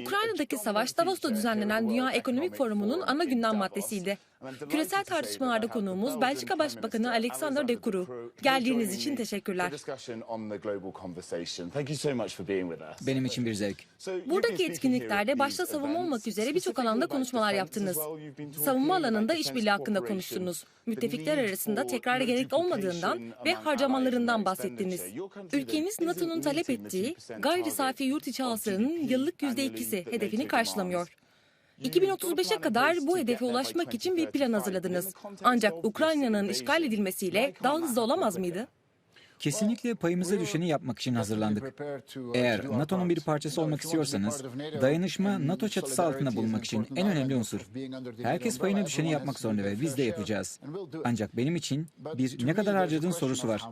Ukrayna'daki savaş Davos'ta düzenlenen Dünya Ekonomik Forumu'nun ana gündem maddesiydi. Küresel tartışmalarda konuğumuz Belçika Başbakanı Alexander De Croo. Geldiğiniz için teşekkürler. Benim için bir zevk. Buradaki etkinliklerde başta savunma olmak üzere birçok alanda konuşmalar yaptınız. Savunma alanında işbirliği hakkında konuştunuz. Müttefikler arasında tekrara gerek olmadığından ve harcamalarından bahsettiniz. Ülkeniz NATO'nun talep ettiği gayri safi yurt içi hasılanın yıllık %2'si hedefini karşılamıyor. 2035'e kadar bu hedefe ulaşmak için bir plan hazırladınız. Ancak Ukrayna'nın işgal edilmesiyle daha hızlı olamaz mıydı? Kesinlikle payımıza düşeni yapmak için hazırlandık. Eğer NATO'nun bir parçası olmak istiyorsanız, dayanışma NATO çatısı altında bulunmak için en önemli unsur. Herkes payına düşeni yapmak zorunda ve biz de yapacağız. Ancak benim için bir ne kadar harcadığın sorusu var.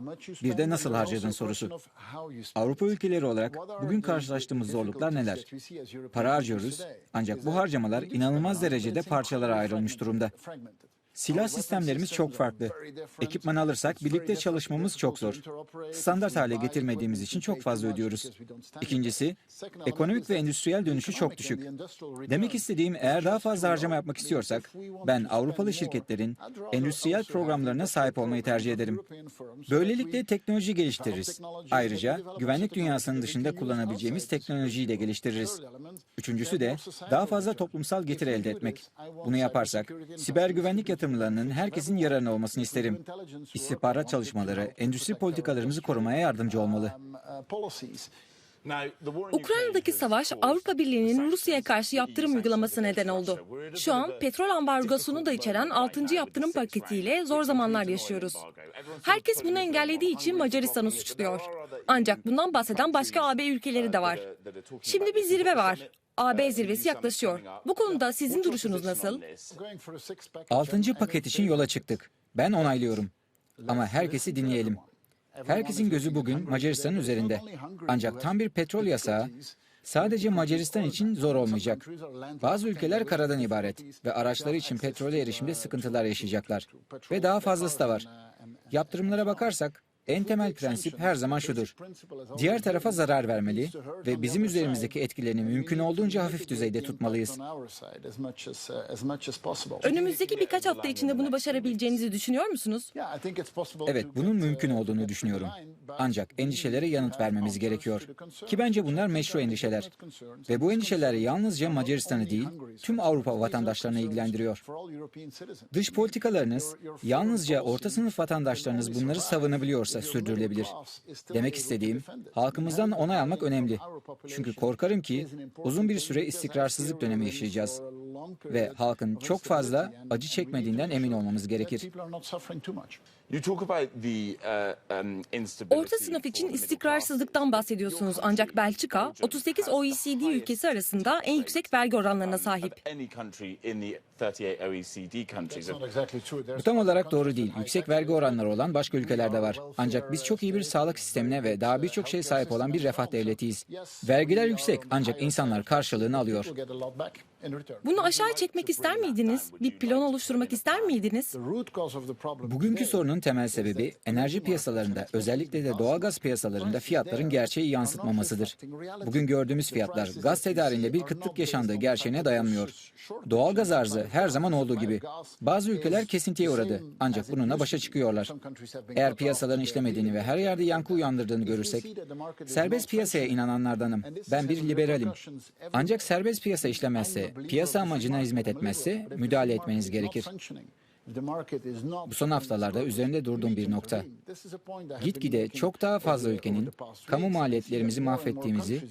Bir de nasıl harcadığın sorusu. Avrupa ülkeleri olarak bugün karşılaştığımız zorluklar neler? Para harcıyoruz ancak bu harcamalar inanılmaz derecede parçalara ayrılmış durumda. Silah sistemlerimiz çok farklı. Ekipman alırsak birlikte çalışmamız çok zor. Standart hale getirmediğimiz için çok fazla ödüyoruz. İkincisi, ekonomik ve endüstriyel dönüşü çok düşük. Demek istediğim eğer daha fazla harcama yapmak istiyorsak, ben Avrupalı şirketlerin endüstriyel programlarına sahip olmayı tercih ederim. Böylelikle teknoloji geliştiririz. Ayrıca güvenlik dünyasının dışında kullanabileceğimiz teknolojiyi de geliştiririz. Üçüncüsü de daha fazla toplumsal getiri elde etmek. Bunu yaparsak, siber güvenlik yatırımlarının herkesin yararına olmasını isterim. İstihbarat çalışmaları, endüstri politikalarımızı korumaya yardımcı olmalı. Ukrayna'daki savaş Avrupa Birliği'nin Rusya'ya karşı yaptırım uygulaması neden oldu. Şu an petrol ambargosunu da içeren 6. yaptırım paketiyle zor zamanlar yaşıyoruz. Herkes bunu engellediği için Macaristan'ı suçluyor. Ancak bundan bahseden başka AB ülkeleri de var. Şimdi bir zirve var. AB zirvesi yaklaşıyor. Bu konuda sizin duruşunuz nasıl? Altıncı paket için yola çıktık. Ben onaylıyorum. Ama herkesi dinleyelim. Herkesin gözü bugün Macaristan'ın üzerinde. Ancak tam bir petrol yasağı sadece Macaristan için zor olmayacak. Bazı ülkeler karadan ibaret ve araçları için petrole erişimde sıkıntılar yaşayacaklar. Ve daha fazlası da var. Yaptırımlara bakarsak en temel prensip her zaman şudur. Diğer tarafa zarar vermeli ve bizim üzerimizdeki etkilerini mümkün olduğunca hafif düzeyde tutmalıyız. Önümüzdeki birkaç hafta içinde bunu başarabileceğinizi düşünüyor musunuz? Evet, bunun mümkün olduğunu düşünüyorum. Ancak endişelere yanıt vermemiz gerekiyor. Ki bence bunlar meşru endişeler. Ve bu endişeler yalnızca Macaristan'ı değil, tüm Avrupa vatandaşlarını ilgilendiriyor. Dış politikalarınız, yalnızca orta sınıf vatandaşlarınız bunları savunabiliyorsa sürdürülebilir. Demek istediğim, halkımızdan onay almak önemli. Çünkü korkarım ki uzun bir süre istikrarsızlık dönemi yaşayacağız. Ve halkın çok fazla acı çekmediğinden emin olmamız gerekir. Orta sınıf için istikrarsızlıktan bahsediyorsunuz ancak Belçika 38 OECD ülkesi arasında en yüksek vergi oranlarına sahip. Bu tam olarak doğru değil. Yüksek vergi oranları olan başka ülkeler de var. Ancak biz çok iyi bir sağlık sistemine ve daha birçok şey sahip olan bir refah devletiyiz. Vergiler yüksek ancak insanlar karşılığını alıyor. Bunu aşağı çekmek ister miydiniz? Bir plan oluşturmak ister miydiniz? Bugünkü sorunun temel sebebi enerji piyasalarında özellikle de doğalgaz piyasalarında fiyatların gerçeği yansıtmamasıdır. Bugün gördüğümüz fiyatlar gaz tedariğinde bir kıtlık yaşandığı gerçeğine dayanmıyor. Doğalgaz arzı her zaman olduğu gibi. Bazı ülkeler kesintiye uğradı ancak bununla başa çıkıyorlar. Eğer piyasaların işlemediğini ve her yerde yankı uyandırdığını görürsek, serbest piyasaya inananlardanım. Ben bir liberalim. Ancak serbest piyasa işlemezse, piyasa amacına hizmet etmezse müdahale etmeniz gerekir. Bu son haftalarda üzerinde durduğum bir nokta. Gitgide çok daha fazla ülkenin kamu maliyetlerimizi mahvettiğimizi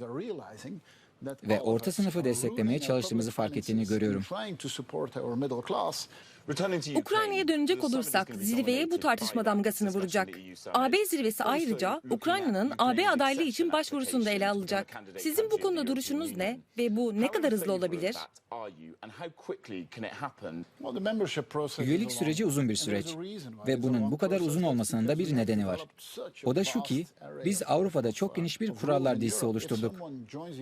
ve orta sınıfı desteklemeye çalıştığımızı fark ettiğini görüyorum. Ukrayna'ya dönecek olursak zirveye bu tartışma damgasını vuracak. AB zirvesi ayrıca Ukrayna'nın AB adaylığı için başvurusunu da ele alacak. Sizin bu konuda duruşunuz ne ve bu ne kadar hızlı olabilir? Üyelik süreci uzun bir süreç ve bunun bu kadar uzun olmasının da bir nedeni var. O da şu ki biz Avrupa'da çok geniş bir kurallar dizisi oluşturduk.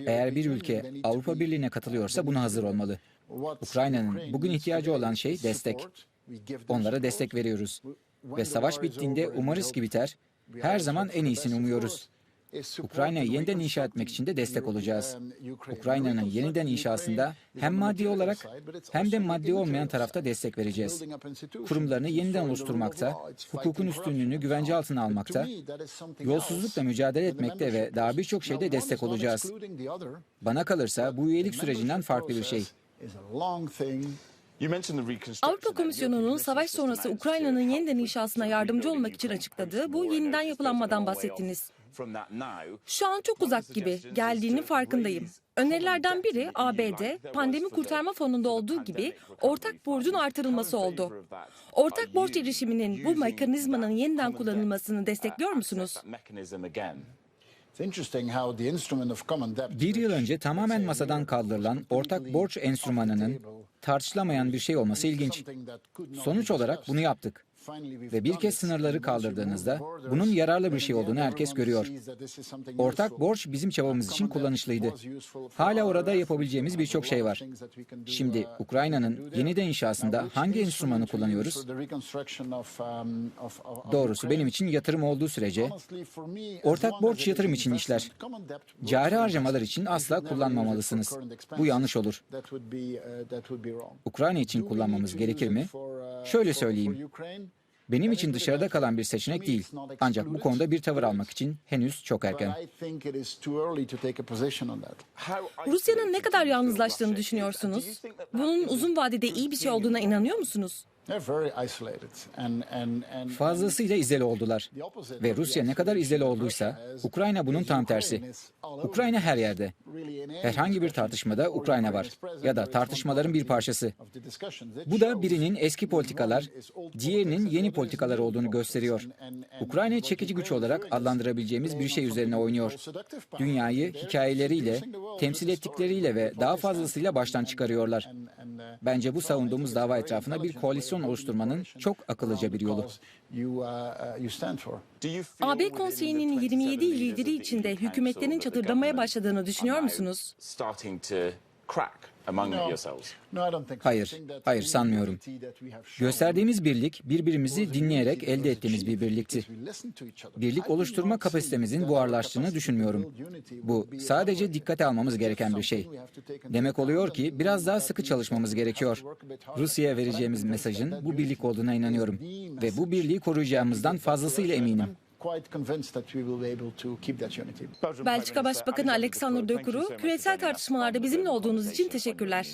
Eğer bir ülke Avrupa Birliği'ne katılıyorsa buna hazır olmalı. Ukrayna'nın bugün ihtiyacı olan şey destek. Onlara destek veriyoruz. Ve savaş bittiğinde umarız ki biter. Her zaman en iyisini umuyoruz. Ukrayna'yı yeniden inşa etmek için de destek olacağız. Ukrayna'nın yeniden inşasında hem maddi olarak hem de maddi olmayan tarafta destek vereceğiz. Kurumlarını yeniden oluşturmakta, hukukun üstünlüğünü güvence altına almakta, yolsuzlukla mücadele etmekte ve daha birçok şeyde destek olacağız. Bana kalırsa bu üyelik sürecinden farklı bir şey. Avrupa Komisyonu'nun savaş sonrası Ukrayna'nın yeniden inşasına yardımcı olmak için açıkladığı bu yeniden yapılanmadan bahsettiniz. Şu an çok uzak gibi geldiğinin farkındayım. Önerilerden biri ABD, pandemi kurtarma fonunda olduğu gibi ortak borcun artırılması oldu. Ortak borç erişiminin bu mekanizmanın yeniden kullanılmasını destekliyor musunuz? Bir yıl önce tamamen masadan kaldırılan ortak borç enstrümanının tartışılamayan bir şey olması ilginç. Sonuç olarak bunu yaptık. Ve bir kez sınırları kaldırdığınızda bunun yararlı bir şey olduğunu herkes görüyor. Ortak borç bizim çabamız için kullanışlıydı. Hala orada yapabileceğimiz birçok şey var. Şimdi Ukrayna'nın yeniden inşasında hangi enstrümanı kullanıyoruz? Doğrusu benim için yatırım olduğu sürece ortak borç yatırım için işler. Cari harcamalar için asla kullanmamalısınız. Bu yanlış olur. Ukrayna için kullanmamız gerekir mi? Şöyle söyleyeyim. Benim için dışarıda kalan bir seçenek değil. Ancak bu konuda bir tavır almak için henüz çok erken. Rusya'nın ne kadar yalnızlaştığını düşünüyorsunuz? Bunun uzun vadede iyi bir şey olduğuna inanıyor musunuz? Fazlasıyla izole oldular. Ve Rusya ne kadar izole olduysa, Ukrayna bunun tam tersi. Ukrayna her yerde. Herhangi bir tartışmada Ukrayna var. Ya da tartışmaların bir parçası. Bu da birinin eski politikalar, diğerinin yeni politikalar olduğunu gösteriyor. Ukrayna çekici güç olarak adlandırabileceğimiz bir şey üzerine oynuyor. Dünyayı hikayeleriyle, temsil ettikleriyle ve daha fazlasıyla baştan çıkarıyorlar. Bence bu savunduğumuz dava etrafına bir koalisyon oluşturmanın çok akıllıca bir yolu. AB Konseyi'nin 27 il lideri içinde hükümetlerin çatırdamaya başladığını düşünüyor musunuz? Hayır, hayır sanmıyorum. Gösterdiğimiz birlik birbirimizi dinleyerek elde ettiğimiz bir birlikti. Birlik oluşturma kapasitemizin buharlaştığını düşünmüyorum. Bu sadece dikkate almamız gereken bir şey. Demek oluyor ki biraz daha sıkı çalışmamız gerekiyor. Rusya'ya vereceğimiz mesajın bu birlik olduğuna inanıyorum. Ve bu birliği koruyacağımızdan fazlasıyla eminim. Belçika Başbakanı Alexander De Croo, küresel tartışmalarda bizimle olduğunuz için teşekkürler.